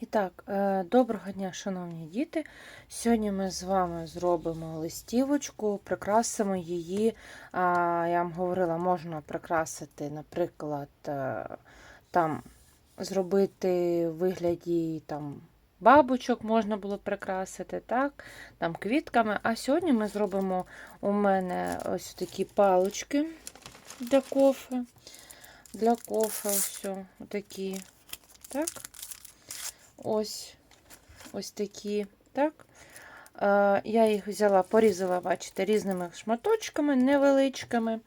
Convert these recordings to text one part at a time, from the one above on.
І так, е, доброго дня, шановні діти. Сьогодні ми з вами зробимо листівочку, прикрасимо її. Я вам говорила, можна прикрасити, наприклад, е, там зробити вигляді там, бабочок можна було прикрасити, так, там квітками. А сьогодні ми зробимо у мене ось такі палочки для кофе. Для кофе, все, такі. Так. Ось ось такі. так. Е, Я їх взяла, порізала, бачите, різними шматочками, невеличкими.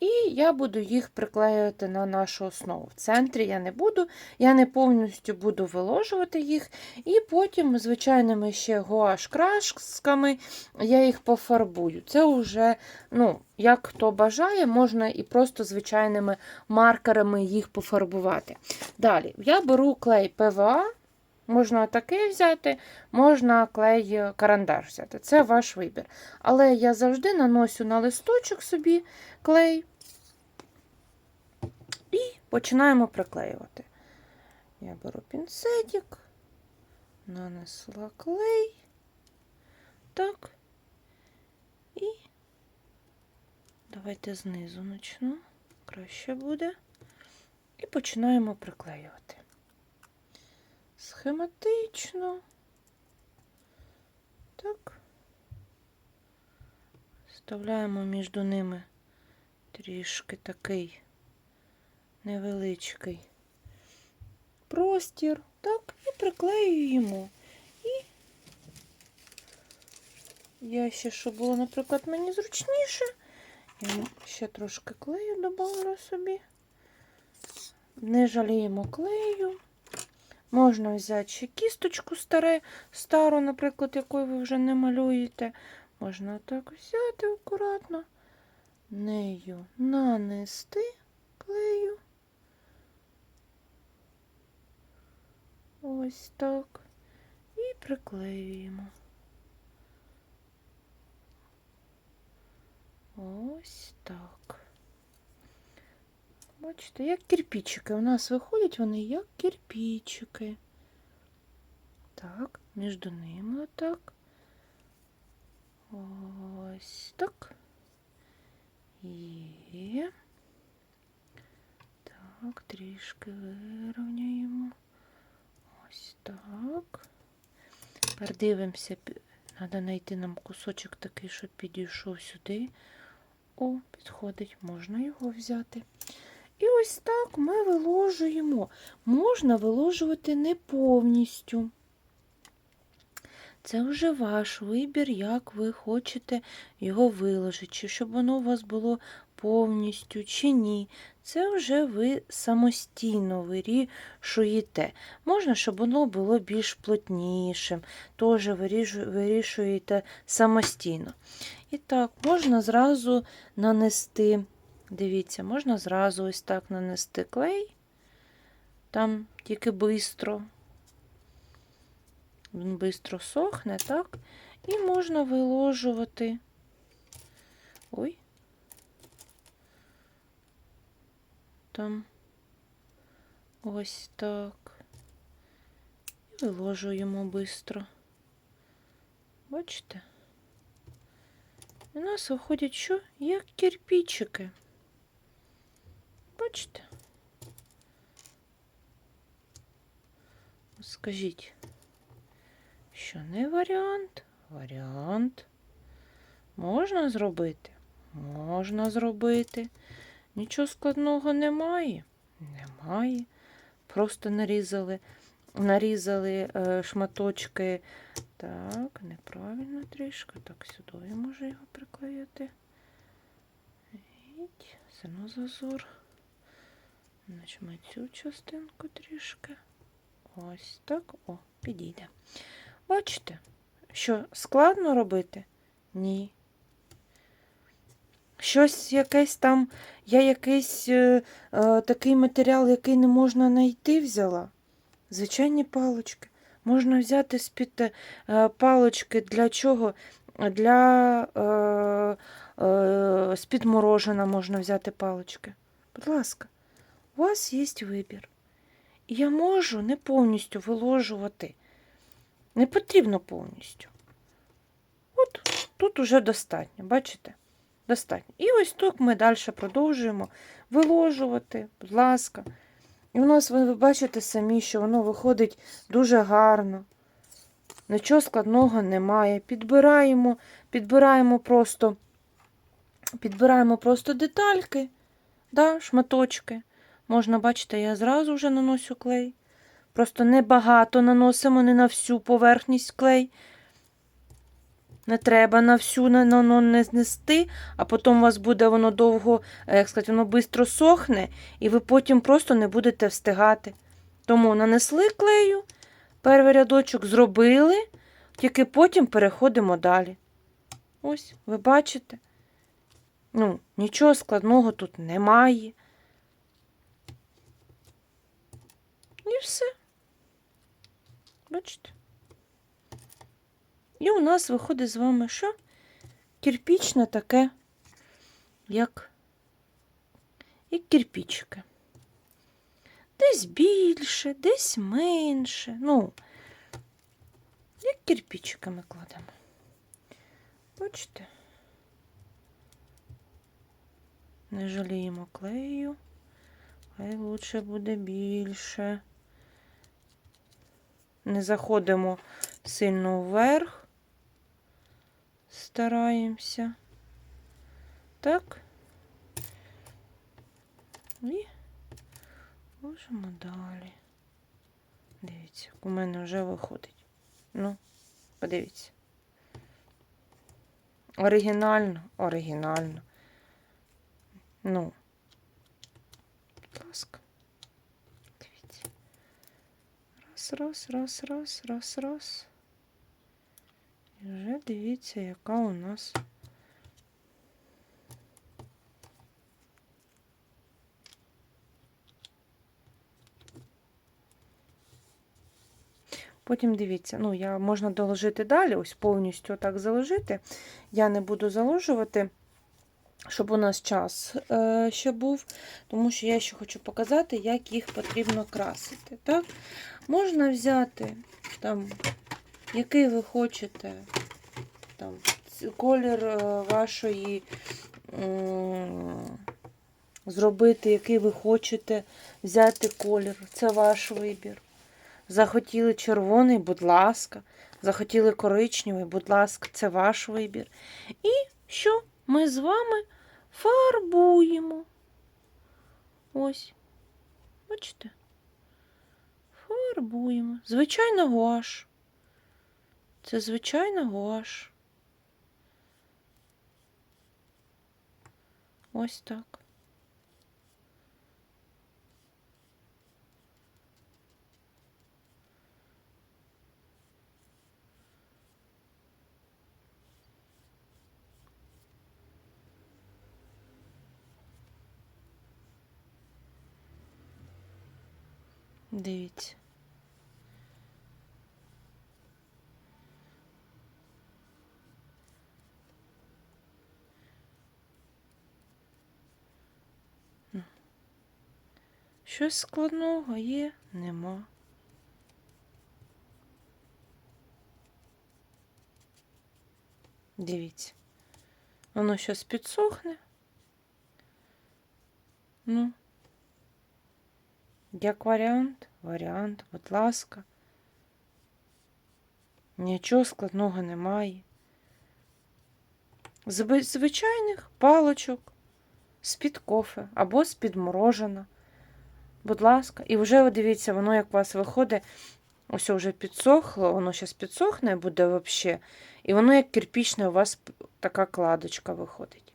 І я буду їх приклеювати на нашу основу. В центрі я не буду, я не повністю буду виложувати їх. І потім звичайними ще гуаш-красками я їх пофарбую. Це вже, ну, як хто бажає, можна і просто звичайними маркерами їх пофарбувати. Далі, я беру клей ПВА. Можна такий взяти, можна клей карандаш взяти. Це ваш вибір. Але я завжди наношу на листочок собі клей і починаємо приклеювати. Я беру пінцетик, нанесла клей. Так. І давайте знизу почну. Краще буде. І починаємо приклеювати схематично. Так. Вставляємо між ними трішки такий невеличкий простір. Так, і приклеюємо. І я ще, щоб було, наприклад, мені зручніше, я ще трошки клею додала собі. Не жаліємо клею. Можна взяти ще кісточку старе, стару, наприклад, якою ви вже не малюєте. Можна так взяти акуратно, нею нанести клею. Ось так. І приклеюємо. Ось так. Бачите, як кирпичики. У нас виходять вони як кирпичики. Так, між ними отак. Ось так. Є. Так, трішки вирівняємо. Ось так. Тепер дивимося, треба знайти нам кусочок такий, щоб підійшов сюди. О, підходить, можна його взяти. І ось так ми виложуємо. Можна виложувати не повністю. Це вже ваш вибір, як ви хочете його виложити, чи щоб воно у вас було повністю, чи ні. Це вже ви самостійно вирішуєте. Можна, щоб воно було більш плотнішим, теж вирішуєте самостійно. І так, можна зразу нанести. Дивіться, можна зразу ось так нанести клей, там тільки бистро. Він бистро сохне, так? І можна виложувати. Ой. Там ось так. І виложуємо бистро. Бачите? У нас виходять що? Як кирпичики. Бачите? Скажіть, що не варіант? Варіант. Можна зробити? Можна зробити. Нічого складного немає. Немає. Просто нарізали, нарізали е, шматочки. Так, неправильно трішки. Так, сюди я можу його приклеїти. Все одно зазор. Нажми цю частинку трішки. Ось так. О, підійде. Бачите, що складно робити? Ні. Щось якесь там, я якийсь е, е, такий матеріал, який не можна знайти, взяла. Звичайні палочки. Можна взяти з-під е, палочки для чого? Для е, е, з-під морожена можна взяти палочки. Будь ласка. У вас є вибір. Я можу не повністю виложувати. Не потрібно повністю. От тут уже достатньо, бачите? Достатньо. І ось тут ми далі продовжуємо виложувати, будь ласка. І у нас, ви бачите самі, що воно виходить дуже гарно. Нічого складного немає. Підбираємо, підбираємо просто, підбираємо просто детальки, да, шматочки. Можна, бачите, я зразу вже наношу клей. Просто небагато наносимо, не на всю поверхність клей. Не треба на всю не знести, а потім у вас буде воно довго, е, як сказати, воно швидко сохне, і ви потім просто не будете встигати. Тому нанесли клею, перший рядочок зробили, тільки потім переходимо далі. Ось, ви бачите? Ну, нічого складного тут немає. І все. Бачите? І у нас виходить з вами що? Кирпічне таке, як, як кирпічики. Десь більше, десь менше. Ну, як кирпічики ми кладемо. Бачите? Не жаліємо клею, хай лучше буде більше. Не заходимо сильно вверх. Стараємося. Так. І можемо далі. Дивіться, у мене вже виходить. Ну, подивіться. Оригінально, оригінально. Ну, будь ласка. Дивіться. Раз, раз, раз, раз, раз, раз. І вже дивіться, яка у нас. Потім дивіться, ну, я можна доложити далі, ось повністю так заложити. Я не буду заложувати, щоб у нас час е, ще був, тому що я ще хочу показати, як їх потрібно красити. Так? Можна взяти там, який ви хочете, там, колір е, вашої. Зробити, який ви хочете взяти колір. Це ваш вибір. Захотіли червоний, будь ласка. Захотіли коричневий, будь ласка, це ваш вибір. І що ми з вами фарбуємо. Ось. Бачите? Фарбуємо. Звичайно, гуаш. Це звичайно гуаш. Ось так. Дивіться. Ну. Щось складного є, нема. Дивіться. Воно щось підсохне. Ну. Як варіант, варіант, будь ласка. Нічого складного немає. Зби- Звичайних палочок з-під кофе або з-під морожена. Будь ласка. І вже, дивіться, воно як у вас виходить, ось вже підсохло, воно зараз підсохне буде взагалі. І воно як кирпічне у вас така кладочка виходить.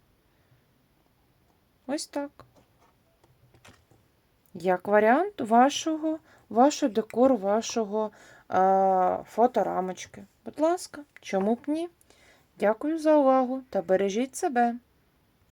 Ось так. Як варіант вашого, вашого декору, вашого е, фоторамочки. Будь ласка, чому б ні? Дякую за увагу та бережіть себе.